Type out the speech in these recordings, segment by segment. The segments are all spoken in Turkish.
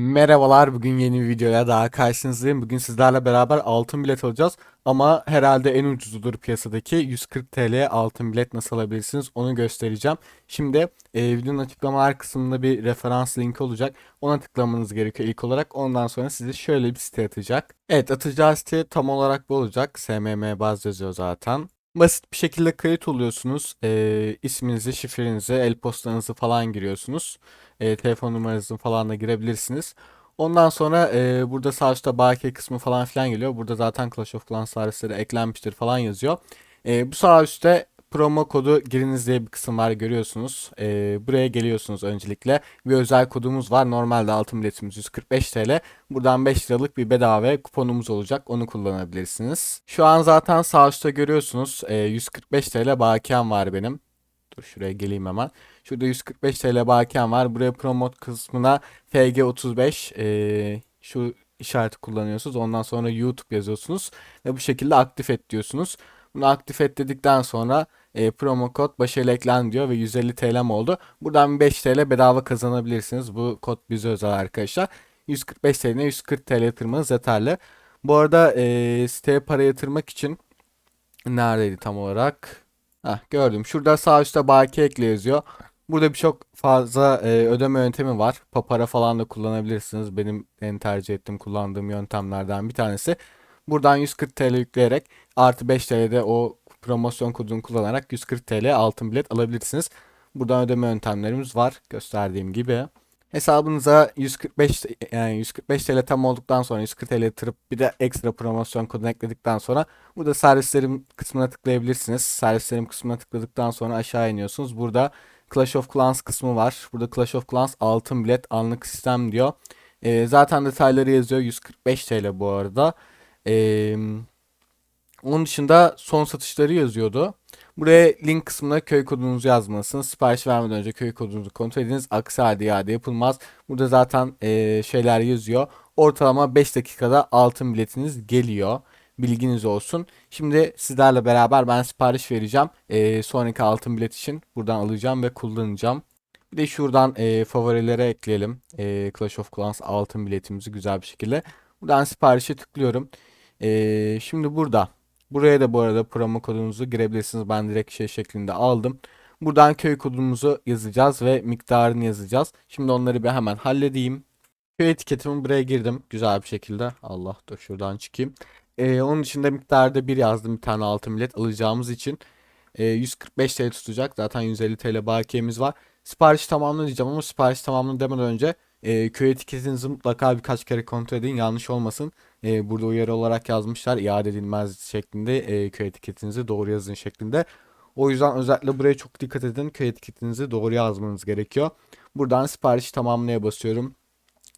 Merhabalar, bugün yeni bir videoya daha karşınızdayım. Bugün sizlerle beraber altın bilet alacağız. Ama herhalde en ucuzudur piyasadaki 140 TL altın bilet nasıl alabilirsiniz onu göstereceğim. Şimdi e, videonun açıklamalar kısmında bir referans linki olacak. Ona tıklamanız gerekiyor ilk olarak. Ondan sonra sizi şöyle bir site atacak. Evet atacağı site tam olarak bu olacak. SMM baz yazıyor zaten. Basit bir şekilde kayıt oluyorsunuz. E, isminizi, şifrenizi, el postanızı falan giriyorsunuz. E, telefon numaranızı falan da girebilirsiniz. Ondan sonra e, burada sağ üstte bakiye kısmı falan filan geliyor. Burada zaten Clash of Clans tarihleri eklenmiştir falan yazıyor. E, bu sağ üstte promo kodu giriniz diye bir kısım var görüyorsunuz. E, buraya geliyorsunuz öncelikle. Bir özel kodumuz var. Normalde altın biletimiz 145 TL. Buradan 5 liralık bir bedava kuponumuz olacak. Onu kullanabilirsiniz. Şu an zaten sağ üstte görüyorsunuz. E, 145 TL bakiyem var benim. Dur şuraya geleyim hemen. Şurada 145 TL bakiyem var. Buraya promote kısmına FG35 e, şu işareti kullanıyorsunuz. Ondan sonra YouTube yazıyorsunuz ve bu şekilde aktif et diyorsunuz. Bunu aktif et dedikten sonra e, promo kod başarılı eklen diyor ve 150 TL'm oldu. Buradan 5 TL bedava kazanabilirsiniz. Bu kod bize özel arkadaşlar. 145 TL'ne 140 TL yatırmanız yeterli. Bu arada e, siteye para yatırmak için neredeydi tam olarak? Heh, gördüm. Şurada sağ üstte bakiye ekle yazıyor. Burada birçok fazla e, ödeme yöntemi var. Papara falan da kullanabilirsiniz. Benim en tercih ettiğim kullandığım yöntemlerden bir tanesi. Buradan 140 TL yükleyerek artı 5 TL'de o promosyon kodunu kullanarak 140 TL altın bilet alabilirsiniz. Buradan ödeme yöntemlerimiz var gösterdiğim gibi. Hesabınıza 145 yani 145 TL tam olduktan sonra 140 TL yatırıp bir de ekstra promosyon kodunu ekledikten sonra burada servislerim kısmına tıklayabilirsiniz. Servislerim kısmına tıkladıktan sonra aşağı iniyorsunuz. Burada Clash of Clans kısmı var. Burada Clash of Clans altın bilet anlık sistem diyor. Ee, zaten detayları yazıyor. 145 TL bu arada. Ee, onun dışında son satışları yazıyordu. Buraya link kısmına köy kodunuzu yazmalısınız. Sipariş vermeden önce köy kodunuzu kontrol ediniz. Aksi halde iade yapılmaz. Burada zaten e, şeyler yazıyor. Ortalama 5 dakikada altın biletiniz geliyor. Bilginiz olsun. Şimdi sizlerle beraber ben sipariş vereceğim. E, sonraki altın bilet için buradan alacağım ve kullanacağım. Bir de şuradan e, favorilere ekleyelim. E, Clash of Clans altın biletimizi güzel bir şekilde. Buradan siparişe tıklıyorum. E, şimdi burada. Buraya da bu arada promo kodunuzu girebilirsiniz. Ben direkt şey şeklinde aldım. Buradan köy kodumuzu yazacağız ve miktarını yazacağız. Şimdi onları bir hemen halledeyim. Köy etiketimi buraya girdim. Güzel bir şekilde. Allah dur şuradan çıkayım. Ee, onun içinde miktarda bir yazdım. Bir tane altın bilet alacağımız için. Ee, 145 TL tutacak. Zaten 150 TL bakiyemiz var. Sipariş tamamla diyeceğim ama sipariş tamamla demeden önce e, köy etiketinizi mutlaka birkaç kere kontrol edin. Yanlış olmasın. E, burada uyarı olarak yazmışlar. iade edilmez şeklinde e, köy etiketinizi doğru yazın şeklinde. O yüzden özellikle buraya çok dikkat edin. Köy etiketinizi doğru yazmanız gerekiyor. Buradan sipariş tamamlaya basıyorum.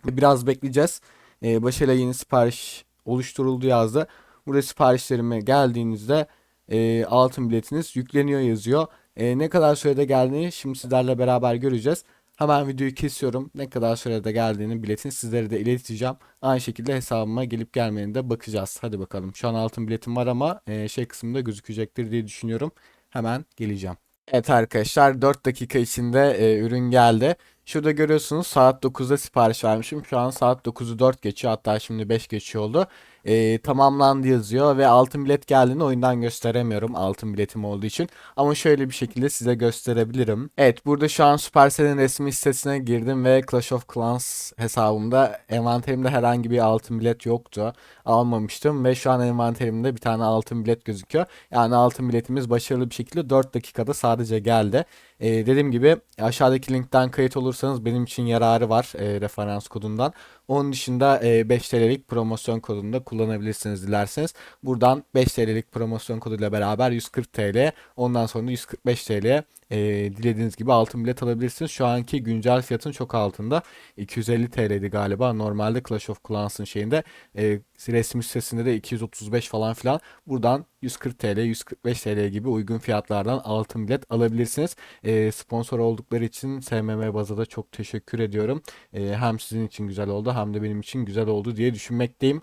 Biraz bekleyeceğiz. E, başarıyla yeni sipariş oluşturuldu yazdı. Burada siparişlerime geldiğinizde e, altın biletiniz yükleniyor yazıyor. E, ne kadar sürede geldiğini şimdi sizlerle beraber göreceğiz. Hemen videoyu kesiyorum. Ne kadar sürede geldiğini biletin sizlere de ileteceğim. Aynı şekilde hesabıma gelip gelmeyeni de bakacağız. Hadi bakalım. Şu an altın biletim var ama e, şey kısmında gözükecektir diye düşünüyorum. Hemen geleceğim. Evet arkadaşlar 4 dakika içinde e, ürün geldi. Şurada görüyorsunuz saat 9'da sipariş vermişim. Şu an saat 9'u 4 geçiyor. Hatta şimdi 5 geçiyor oldu. E, tamamlandı yazıyor ve altın bilet geldiğini oyundan gösteremiyorum. Altın biletim olduğu için. Ama şöyle bir şekilde size gösterebilirim. Evet burada şu an Supercell'in resmi sitesine girdim ve Clash of Clans hesabımda envanterimde herhangi bir altın bilet yoktu. Almamıştım ve şu an envanterimde bir tane altın bilet gözüküyor. Yani altın biletimiz başarılı bir şekilde 4 dakikada sadece geldi. Ee, dediğim gibi aşağıdaki linkten kayıt olursanız benim için yararı var e, referans kodundan. Onun dışında e, 5 TL'lik promosyon kodunu da kullanabilirsiniz dilerseniz. Buradan 5 TL'lik promosyon koduyla beraber 140 TL ondan sonra 145 TL'ye e, dilediğiniz gibi altın bilet alabilirsiniz. Şu anki güncel fiyatın çok altında. 250 TL'di galiba. Normalde Clash of Clans'ın şeyinde e, resmi sitesinde de 235 falan filan. Buradan 140 TL, 145 TL gibi uygun fiyatlardan altın bilet alabilirsiniz. E, sponsor oldukları için SMM bazada da çok teşekkür ediyorum. E, hem sizin için güzel oldu hem de benim için güzel oldu diye düşünmekteyim.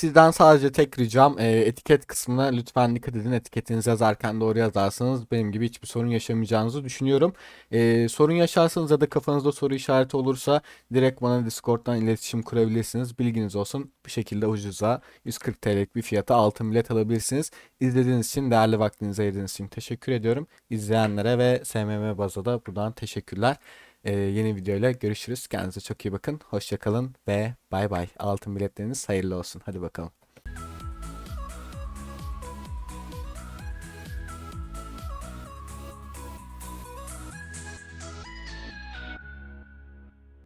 Sizden sadece tek ricam e, etiket kısmına lütfen dikkat edin. Etiketinizi yazarken doğru yazarsanız benim gibi hiçbir sorun yaşamayacağınızı düşünüyorum. E, sorun yaşarsanız ya da kafanızda soru işareti olursa direkt bana Discord'dan iletişim kurabilirsiniz. Bilginiz olsun. Bu şekilde ucuza 140 TL'lik bir fiyata altın bilet alabilirsiniz. İzlediğiniz için, değerli vaktinizi ayırdığınız için teşekkür ediyorum. İzleyenlere ve SMM bazda da buradan teşekkürler. Ee, yeni videoyla görüşürüz. Kendinize çok iyi bakın. Hoşçakalın ve bay bay. Altın biletleriniz hayırlı olsun. Hadi bakalım.